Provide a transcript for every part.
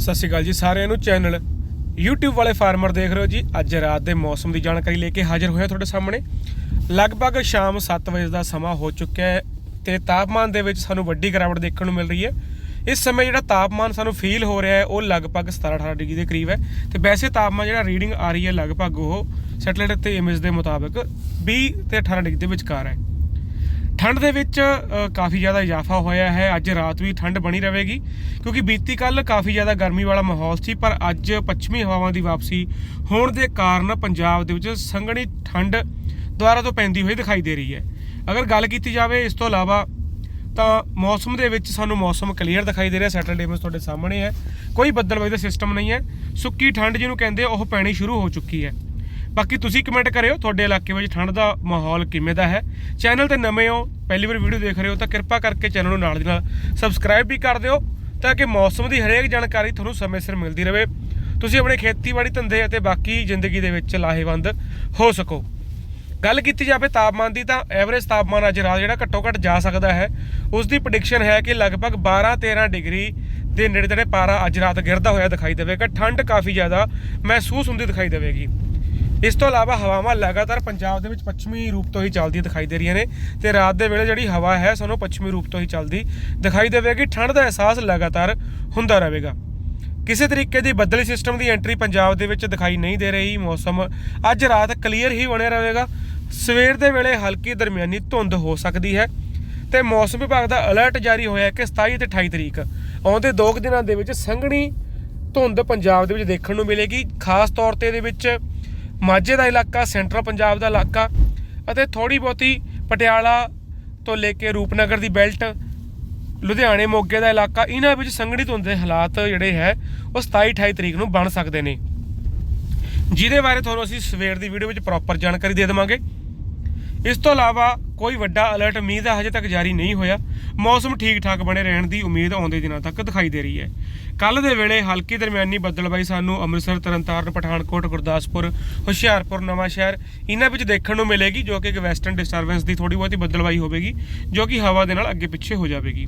ਸਤਿ ਸ਼੍ਰੀ ਅਕਾਲ ਜੀ ਸਾਰਿਆਂ ਨੂੰ ਚੈਨਲ YouTube ਵਾਲੇ ਫਾਰਮਰ ਦੇਖ ਰਹੇ ਹੋ ਜੀ। ਅੱਜ ਰਾਤ ਦੇ ਮੌਸਮ ਦੀ ਜਾਣਕਾਰੀ ਲੈ ਕੇ ਹਾਜ਼ਰ ਹੋਇਆ ਤੁਹਾਡੇ ਸਾਹਮਣੇ। ਲਗਭਗ ਸ਼ਾਮ 7 ਵਜੇ ਦਾ ਸਮਾਂ ਹੋ ਚੁੱਕਿਆ ਹੈ ਤੇ ਤਾਪਮਾਨ ਦੇ ਵਿੱਚ ਸਾਨੂੰ ਵੱਡੀ ਗਿਰਾਵਟ ਦੇਖਣ ਨੂੰ ਮਿਲ ਰਹੀ ਹੈ। ਇਸ ਸਮੇਂ ਜਿਹੜਾ ਤਾਪਮਾਨ ਸਾਨੂੰ ਫੀਲ ਹੋ ਰਿਹਾ ਹੈ, ਉਹ ਲਗਭਗ 17-18 ਡਿਗਰੀ ਦੇ ਕਰੀਬ ਹੈ। ਤੇ ਵੈਸੇ ਤਾਪਮਾਨ ਜਿਹੜਾ ਰੀਡਿੰਗ ਆ ਰਹੀ ਹੈ ਲਗਭਗ ਉਹ ਸੈਟਲਾਈਟ ਤੇ ਇਮੇਜ ਦੇ ਮੁਤਾਬਕ 20 ਤੇ 18 ਡਿਗਰੀ ਦੇ ਵਿਚਕਾਰ ਹੈ। ਠੰਡ ਦੇ ਵਿੱਚ ਕਾਫੀ ਜ਼ਿਆਦਾ ਇਜ਼ਾਫਾ ਹੋਇਆ ਹੈ। ਅੱਜ ਰਾਤ ਵੀ ਠੰਡ ਬਣੀ ਰਹੇਗੀ, ਕਿਉਂਕਿ ਬੀਤੀ ਕੱਲ ਕਾਫੀ ਜ਼ਿਆਦਾ ਗਰਮੀ ਵਾਲਾ ਮਾਹੌਲ ਸੀ, ਪਰ ਅੱਜ ਪੱਛਮੀ ਹਵਾਵਾਂ ਦੀ ਵਾਪਸੀ ਹੋਣ ਦੇ ਕਾਰਨ ਪੰਜਾਬ ਦੇ ਵਿੱਚ ਸੰਘਣੀ ਠੰਡ ਦੁਆਰਾ ਤੋਂ ਪੈਂਦੀ ਹੋਈ ਦਿਖਾਈ ਦੇ ਰਹੀ ਹੈ। ਅਗਰ ਗੱਲ ਕੀਤੀ ਜਾਵੇ ਇਸ ਤੋਂ ਇਲਾਵਾ, ਤਾਂ ਮੌਸਮ ਦੇ ਵਿੱਚ ਸਾਨੂੰ ਮੌਸਮ ਕਲੀਅਰ ਦਿਖਾਈ ਦੇ ਰਿਹਾ, ਸੈਟਰਡੇ ਵਿੱਚ ਤੁਹਾਡੇ ਸਾਹਮਣੇ ਹੈ। ਕੋਈ ਬੱਦਲਬਾਜ਼ੀ ਦਾ ਸਿਸਟਮ ਨਹੀਂ ਹੈ। ਸੁੱਕੀ ਠੰਡ ਜਿਹਨੂੰ ਕਹਿੰਦੇ ਉਹ ਪੈਣੀ ਸ਼ੁਰੂ ਹੋ ਚੁੱਕੀ ਹੈ। ਬਾਕੀ ਤੁਸੀਂ ਕਮੈਂਟ ਕਰਿਓ, ਤੁਹਾਡੇ ਇਲਾਕੇ ਵਿੱਚ ਠੰਡ ਦਾ ਮਾਹੌਲ ਕਿਵੇਂ ਦਾ ਹੈ। ਚੈਨਲ ਤੇ ਨਵੇਂ ਹੋ, ਪਹਿਲੀ ਵਾਰ ਵੀਡੀਓ ਦੇਖ ਰਹੇ ਹੋ ਤਾਂ ਕਿਰਪਾ ਕਰਕੇ ਚੈਨਲ ਨੂੰ ਨਾਲ ਦੀ ਨਾਲ ਸਬਸਕ੍ਰਾਈਬ ਵੀ ਕਰ ਦਿਓ ਤਾਂ ਕਿ ਮੌਸਮ ਦੀ ਹਰੇਕ ਜਾਣਕਾਰੀ ਤੁਹਾਨੂੰ ਸਮੇਂ ਸਿਰ ਮਿਲਦੀ ਰਹੇ। ਤੁਸੀਂ ਆਪਣੇ ਖੇਤੀਬਾੜੀ ਧੰਦੇ ਅਤੇ ਬਾਕੀ ਜ਼ਿੰਦਗੀ ਦੇ ਵਿੱਚ ਲਾਹੇਵੰਦ ਹੋ ਸਕੋ। ਗੱਲ ਕੀਤੀ ਜਾਵੇ ਤਾਪਮਾਨ ਦੀ ਤਾਂ ਐਵਰੇਜ ਤਾਪਮਾਨ ਅੱਜ ਰਾਤ ਜਿਹੜਾ ਘੱਟੋ ਘੱਟ ਜਾ ਸਕਦਾ ਹੈ ਉਸ ਦੀ ਪ੍ਰੈਡਿਕਸ਼ਨ ਹੈ ਕਿ ਲਗਭਗ 12-13 ਡਿਗਰੀ ਦੇ ਨੇੜੇ ਤੇੜੇ ਪਾਰਾ ਅੱਜ ਰਾਤ ਗਿਰਦਾ ਹੋਇਆ ਦਿਖਾਈ ਦੇਵੇਗਾ। ਠੰਡ ਕਾਫੀ ਜ਼ਿਆਦਾ ਮਹਿਸੂਸ ਹੁੰਦੀ ਦਿਖਾਈ ਦੇਵੇਗੀ। ਇਸ ਤੋਂ ਇਲਾਵਾ ਹਵਾਵਾਂ ਲਗਾਤਾਰ ਪੰਜਾਬ ਦੇ ਵਿੱਚ ਪੱਛਮੀ ਰੂਪ ਤੋਂ ਹੀ ਚੱਲਦੀਆਂ ਦਿਖਾਈ ਦੇ ਰਹੀਆਂ ਨੇ ਤੇ ਰਾਤ ਦੇ ਵੇਲੇ ਜਿਹੜੀ ਹਵਾ ਹੈ, ਸਾਨੂੰ ਪੱਛਮੀ ਰੂਪ ਤੋਂ ਹੀ ਚੱਲਦੀ ਦਿਖਾਈ ਦੇਵੇਗੀ। ਠੰਡ ਦਾ ਅਹਿਸਾਸ ਲਗਾਤਾਰ ਹੁੰਦਾ ਰਹੇਗਾ। ਕਿਸੇ ਤਰੀਕੇ ਦੀ ਬੱਦਲੀ ਸਿਸਟਮ ਦੀ ਐਂਟਰੀ ਪੰਜਾਬ ਦੇ ਵਿੱਚ ਦਿਖਾਈ ਨਹੀਂ ਦੇ ਰਹੀ। ਮੌਸਮ ਅੱਜ ਰਾਤ ਕਲੀਅਰ ਹੀ ਬਣਿਆ ਰਹੇਗਾ। ਸਵੇਰ ਦੇ ਵੇਲੇ ਹਲਕੀ ਦਰਮਿਆਨੀ ਧੁੰਦ ਹੋ ਸਕਦੀ ਹੈ ਤੇ ਮੌਸਮ ਵਿਭਾਗ ਦਾ ਅਲਰਟ ਜਾਰੀ ਹੋਇਆ ਹੈ ਕਿ 27 ਤੇ 28 ਤਰੀਕ ਆਉਂਦੇ ਦੋ ਕੁ ਦਿਨਾਂ ਦੇ ਵਿੱਚ ਸੰਘਣੀ ਧੁੰਦ ਪੰਜਾਬ ਦੇ ਵਿੱਚ ਦੇਖਣ ਨੂੰ ਮਿਲੇਗੀ। ਖਾਸ ਤੌਰ ਤੇ ਇਹਦੇ ਵਿੱਚ ਮਾਝੇ ਦਾ ਇਲਾਕਾ, ਸੈਂਟਰਲ ਪੰਜਾਬ ਦਾ ਇਲਾਕਾ ਅਤੇ ਥੋੜੀ ਬਹੁਤੀ ਪਟਿਆਲਾ ਤੋਂ ਲੈ ਕੇ ਰੂਪਨਗਰ ਦੀ ਬੈਲਟ, ਲੁਧਿਆਣੇ ਮੋਗੇ ਦਾ ਇਲਾਕਾ, ਇਹਨਾਂ ਵਿੱਚ ਸੰਘਣੀ ਧੁੰਦ ਦੇ ਹਾਲਾਤ ਜਿਹੜੇ ਹੈ, ਉਹ 27 28 ਤਰੀਕ ਨੂੰ ਬਣ ਸਕਦੇ ਨੇ। ਜਿਹਦੇ ਬਾਰੇ ਤੁਹਾਨੂੰ ਅਸੀਂ ਸਵੇਰ ਦੀ ਵੀਡੀਓ ਵਿੱਚ ਪ੍ਰੋਪਰ ਜਾਣਕਾਰੀ ਦੇ ਦੇਵਾਂਗੇ। ਇਸ ਤੋਂ ਇਲਾਵਾ ਕੋਈ ਵੱਡਾ ਅਲਰਟ ਮੀਂਹ ਦਾ ਹਜੇ ਤੱਕ ਜਾਰੀ ਨਹੀਂ ਹੋਇਆ। ਮੌਸਮ ਠੀਕ ਠਾਕ ਬਣੇ ਰਹਿਣ ਦੀ ਉਮੀਦ ਆਉਂਦੇ ਦਿਨਾਂ ਤੱਕ ਦਿਖਾਈ ਦੇ ਰਹੀ ਹੈ। ਕੱਲ ਦੇ ਵੇਲੇ ਹਲਕੀ ਦਰਮਿਆਨੀ ਬੱਦਲਬਾਈ ਸਾਨੂੰ ਅੰਮ੍ਰਿਤਸਰ, ਤਰਨਤਾਰਨ, ਪਠਾਨਕੋਟ, ਗੁਰਦਾਸਪੁਰ, ਹੁਸ਼ਿਆਰਪੁਰ, ਨਵਾਂ ਸ਼ਹਿਰ ਇਹਨਾਂ ਵਿੱਚ ਦੇਖਣ ਨੂੰ ਮਿਲੇਗੀ, ਜੋ ਕਿ ਇੱਕ ਵੈਸਟਰਨ ਡਿਸਟਰਬੈਂਸ ਦੀ ਥੋੜੀ ਬਹੁਤੀ ਬੱਦਲਬਾਈ ਹੋਵੇਗੀ, ਜੋ ਕਿ ਹਵਾ ਦੇ ਨਾਲ ਅੱਗੇ ਪਿੱਛੇ ਹੋ ਜਾਵੇਗੀ।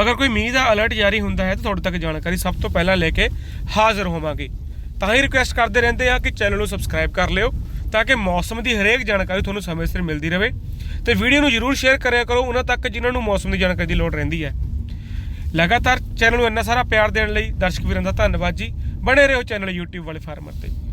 ਅਗਰ ਕੋਈ ਮੀਂਹ ਦਾ ਅਲਰਟ ਜਾਰੀ ਹੁੰਦਾ ਹੈ ਤਾਂ ਤੁਹਾਡੇ ਤੱਕ ਜਾਣਕਾਰੀ ਸਭ ਤੋਂ ਪਹਿਲਾਂ ਲੈ ਕੇ ਹਾਜ਼ਰ ਹੋਵਾਂਗੇ। ਤਾਂ ਹੀ ਰਿਕੁਐਸਟ ਕਰਦੇ ਰਹਿੰਦੇ ਆ ਕਿ ਚੈਨਲ ਨੂੰ ਸਬਸਕ੍ਰਾਈਬ ਕਰ ਲਿਓ। ਤਾਂ ਕਿ ਮੌਸਮ ਦੀ ਹਰੇਕ ਜਾਣਕਾਰੀ ਤੁਹਾਨੂੰ ਸਮੇਂ ਸਿਰ ਮਿਲਦੀ ਰਹੇ। ਤੇ ਵੀਡੀਓ ਨੂੰ ਜਰੂਰ ਸ਼ੇਅਰ ਕਰਿਆ ਕਰੋ, ਉਹਨਾਂ ਤੱਕ ਜਿਨ੍ਹਾਂ ਨੂੰ ਮੌਸਮ ਦੀ ਜਾਣਕਾਰੀ ਦੀ ਲੋੜ ਰਹਿੰਦੀ ਹੈ। ਲਗਾਤਾਰ ਚੈਨਲ ਨੂੰ ਇੰਨਾ ਸਾਰਾ ਪਿਆਰ ਦੇਣ ਲਈ ਦਰਸ਼ਕ ਵੀਰਾਂ ਦਾ ਧੰਨਵਾਦ ਜੀ। ਬਣੇ ਰਹੋ ਚੈਨਲ YouTube ਵਾਲੇ ਫਾਰਮਰ ਤੇ।